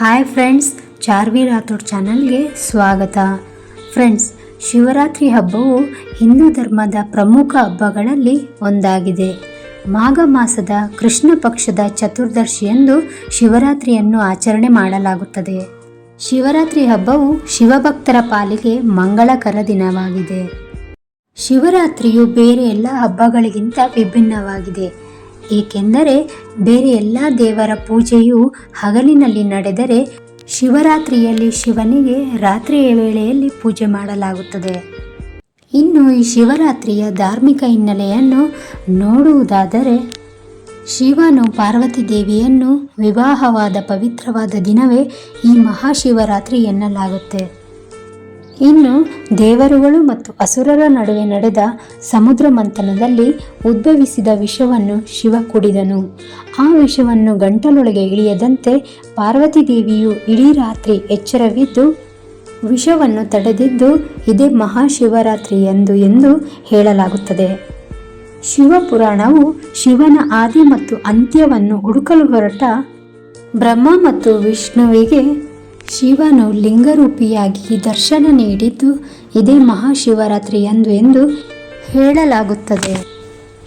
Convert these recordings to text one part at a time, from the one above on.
Hi friends Charvi Rathore ಚಾನಲ್ಗೆ ಸ್ವಾಗತ. Friends Shivaratri ಹಬ್ಬವು ಹಿಂದೂ ಧರ್ಮದ ಪ್ರಮುಖ ಹಬ್ಬಗಳಲ್ಲಿ ಒಂದಾಗಿದೆ. ಮಾಘ ಮಾಸದ ಕೃಷ್ಣ ಪಕ್ಷದ ಚತುರ್ದಶಿಯಂದು ಶಿವರಾತ್ರಿಯನ್ನು ಆಚರಣೆ ಮಾಡಲಾಗುತ್ತದೆ. ಶಿವರಾತ್ರಿ ಹಬ್ಬವು ಶಿವಭಕ್ತರ ಪಾಲಿಗೆ ಮಂಗಳಕರ ದಿನವಾಗಿದೆ. ಶಿವರಾತ್ರಿಯು ಬೇರೆ ಎಲ್ಲ ಹಬ್ಬಗಳಿಗಿಂತ ವಿಭಿನ್ನವಾಗಿದೆ. ಏಕೆಂದರೆ ಬೇರೆ ಎಲ್ಲ ದೇವರ ಪೂಜೆಯು ಹಗಲಿನಲ್ಲಿ ನಡೆದರೆ ಶಿವರಾತ್ರಿಯಲ್ಲಿ ಶಿವನಿಗೆ ರಾತ್ರಿಯ ವೇಳೆಯಲ್ಲಿ ಪೂಜೆ ಮಾಡಲಾಗುತ್ತದೆ. ಇನ್ನು ಈ ಶಿವರಾತ್ರಿಯ ಧಾರ್ಮಿಕ ಹಿನ್ನೆಲೆಯನ್ನು ನೋಡುವುದಾದರೆ ಶಿವನು ಪಾರ್ವತಿ ದೇವಿಯನ್ನು ವಿವಾಹವಾದ ಪವಿತ್ರವಾದ ದಿನವೇ ಈ ಮಹಾಶಿವರಾತ್ರಿ ಎನ್ನಲಾಗುತ್ತೆ. ಇನ್ನು ದೇವರುಗಳು ಮತ್ತು ಅಸುರರ ನಡುವೆ ನಡೆದ ಸಮುದ್ರ ಮಂಥನದಲ್ಲಿ ಉದ್ಭವಿಸಿದ ವಿಷವನ್ನು ಶಿವ ಕುಡಿದನು. ಆ ವಿಷವನ್ನು ಗಂಟಲೊಳಗೆ ಇಳಿಯದಂತೆ ಪಾರ್ವತಿ ದೇವಿಯು ಇಡೀ ರಾತ್ರಿ ಎಚ್ಚರವಿದ್ದು ವಿಷವನ್ನು ತಡೆದಿದ್ದು, ಇದೇ ಮಹಾಶಿವರಾತ್ರಿ ಎಂದು ಎಂದು ಹೇಳಲಾಗುತ್ತದೆ. ಶಿವಪುರಾಣವು ಶಿವನ ಆದಿ ಮತ್ತು ಅಂತ್ಯವನ್ನು ಹುಡುಕಲು ಹೊರಟ ಬ್ರಹ್ಮ ಮತ್ತು ವಿಷ್ಣುವಿಗೆ ಶಿವನು ಲಿಂಗರೂಪಿಯಾಗಿ ದರ್ಶನ ನೀಡಿದ್ದು ಇದೇ ಮಹಾಶಿವರಾತ್ರಿಯಂದು ಎಂದು ಹೇಳಲಾಗುತ್ತದೆ.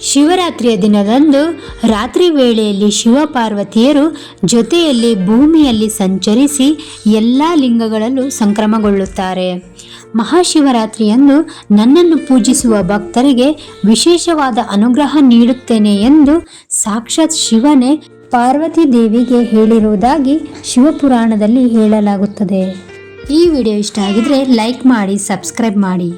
ಶಿವರಾತ್ರಿಯ ದಿನದಂದು ರಾತ್ರಿ ವೇಳೆಯಲ್ಲಿ ಶಿವಪಾರ್ವತಿಯರು ಜೊತೆಯಲ್ಲಿ ಭೂಮಿಯಲ್ಲಿ ಸಂಚರಿಸಿ ಎಲ್ಲ ಲಿಂಗಗಳಲ್ಲೂ ಸಂಕ್ರಮಗೊಳ್ಳುತ್ತಾರೆ. ಮಹಾಶಿವರಾತ್ರಿಯಂದು ನನ್ನನ್ನು ಪೂಜಿಸುವ ಭಕ್ತರಿಗೆ ವಿಶೇಷವಾದ ಅನುಗ್ರಹ ನೀಡುತ್ತೇನೆ ಎಂದು ಸಾಕ್ಷಾತ್ ಶಿವನೇ ಪಾರ್ವತಿ ದೇವಿಗೆ ಹೇಳಿರುವುದಾಗಿ ಶಿವಪುರಾಣದಲ್ಲಿ ಹೇಳಲಾಗುತ್ತದೆ. ಈ ವಿಡಿಯೋ ಇಷ್ಟ ಆಗಿದ್ರೆ ಲೈಕ್ ಮಾಡಿ ಸಬ್ಸ್ಕ್ರೈಬ್ ಮಾಡಿ.